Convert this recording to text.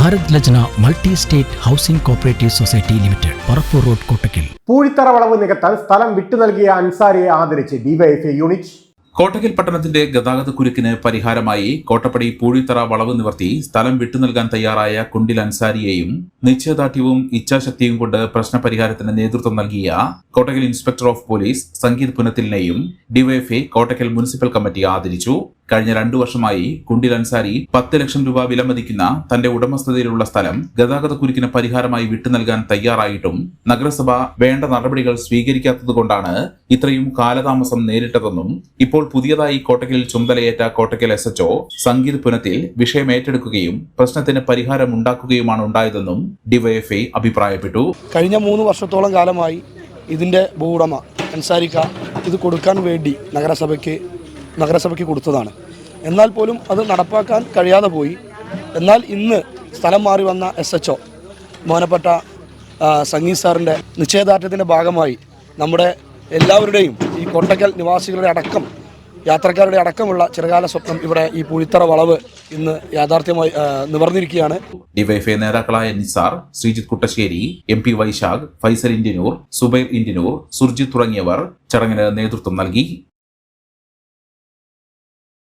Bharat Lajna multi state housing cooperative society limited Parappur road Kottakkal. Poozhithara വളവ് നികത്താൻ സ്ഥലം വിട്ടു നൽകിയ അൻസാരിയെ ആദരിച്ച് ഡിവൈഎഫ്ഐ യൂണിറ്റ്. കോട്ടക്കൽ പട്ടണത്തിന്റെ ഗതാഗത കുരുക്കിന് പരിഹാരമായി കോട്ടപ്പടി പൂഴിത്തറ വളവ് നിവർത്തി സ്ഥലം വിട്ടു നൽകാൻ തയ്യാറായ കുണ്ടിൽ അൻസാരിയെയും നിശ്ചയദാർഢ്യവും ഇച്ഛാശക്തിയും കൊണ്ട് പ്രശ്നപരിഹാരത്തിന് നേതൃത്വം നൽകിയ Kottakkal inspector of police Sangeeth പുനത്തിലിനെയും DYFI Kottakkal municipal committee ആദരിച്ചു. കഴിഞ്ഞ രണ്ടു വർഷമായി കുണ്ടിൽ അൻസാരി പത്ത് ലക്ഷം രൂപ വിലമതിക്കുന്ന തന്റെ ഉടമസ്ഥതയിലുള്ള സ്ഥലം ഗതാഗത കുരുക്കിന് പരിഹാരമായി വിട്ടു നൽകാൻ തയ്യാറായിട്ടും നഗരസഭ വേണ്ട നടപടികൾ സ്വീകരിക്കാത്തതുകൊണ്ടാണ് ഇത്രയും കാലതാമസം നേരിട്ടതെന്നും ഇപ്പോൾ പുതിയതായി കോട്ടക്കലിൽ ചുമതലയേറ്റ കോട്ടക്കൽ എസ് എച്ച്ഒ സംഗീത് പുനത്തിൽ വിഷയം ഏറ്റെടുക്കുകയും പ്രശ്നത്തിന് പരിഹാരം ഉണ്ടാക്കുകയുമാണ് ഉണ്ടായതെന്നും ഡിവൈഎഫ്ഐ അഭിപ്രായപ്പെട്ടു. കഴിഞ്ഞ മൂന്ന് വർഷത്തോളം കാലമായി ഇതിന്റെ ഭൂവുടമ അൻസാരിക്ക ഇത് കൊടുക്കാൻ വേണ്ടി നഗരസഭയ്ക്ക് നഗരസഭയ്ക്ക് കൊടുത്തതാണ്. എന്നാൽ പോലും അത് നടപ്പാക്കാൻ കഴിയാതെ പോയി. എന്നാൽ ഇന്ന് സ്ഥലം മാറി വന്ന എസ് എച്ച് ഒ ബഹുമാനപ്പെട്ട സംഗീത് സാറിന്റെ നിശ്ചയദാർഢ്യത്തിന്റെ ഭാഗമായി നമ്മുടെ എല്ലാവരുടെയും ഈ കൊട്ടക്കൽ നിവാസികളുടെ അടക്കം യാത്രക്കാരുടെ അടക്കമുള്ള ചെറുകാല സ്വപ്നം ഇവിടെ ഈ പുഴിത്തറ വളവ് ഇന്ന് യാഥാർത്ഥ്യമായി നിവർന്നിരിക്കുകയാണ്. ഡിവൈഫൈ നേതാക്കളായ നിസാർ ശ്രീജിത്ത് കുട്ടശ്ശേരി എം പി വൈശാഖ് ഫൈസൽ ഇന്ത്യനൂർ സുബൈർ ഇന്ത്യനൂർ സുർജിത് തുടങ്ങിയവർ ചടങ്ങിന് നേതൃത്വം നൽകി.